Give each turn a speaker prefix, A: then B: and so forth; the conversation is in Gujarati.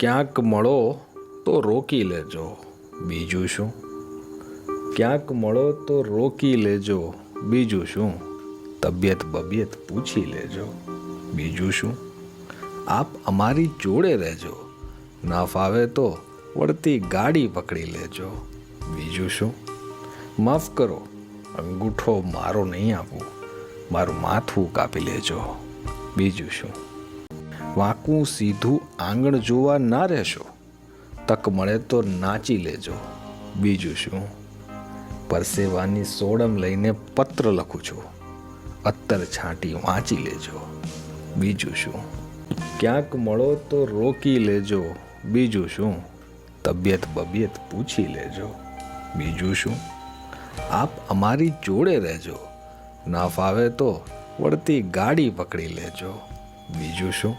A: ક્યાંક મળો તો રોકી લેજો. બીજું શું? ક્યાંક મળો તો રોકી લેજો. બીજું શું? તબિયત બબિયત પૂછી લેજો. બીજું શું? આપ અમારી જોડે રહેજો. ના ફાવે તો વળતી ગાડી પકડી લેજો. બીજું શું? માફ કરો, અંગૂઠો મારો નહીં આપું. મારું માથું કાપી લેજો. બીજું શું? વાંકું સીધું આંગણ જોવા ના રહેશો. તક મળે તો નાચી લેજો. બીજું શું? પરસેવાની સોડમ લઈને પત્ર લખું છું. અત્તર છાંટી વાંચી લેજો. બીજું શું? ક્યાંક મળો તો રોકી લેજો. બીજું શું? તબિયત બબિયત પૂછી લેજો. બીજું શું? આપ અમારી જોડે રહેજો. ના ફાવે તો વળતી ગાડી પકડી લેજો. બીજું શું?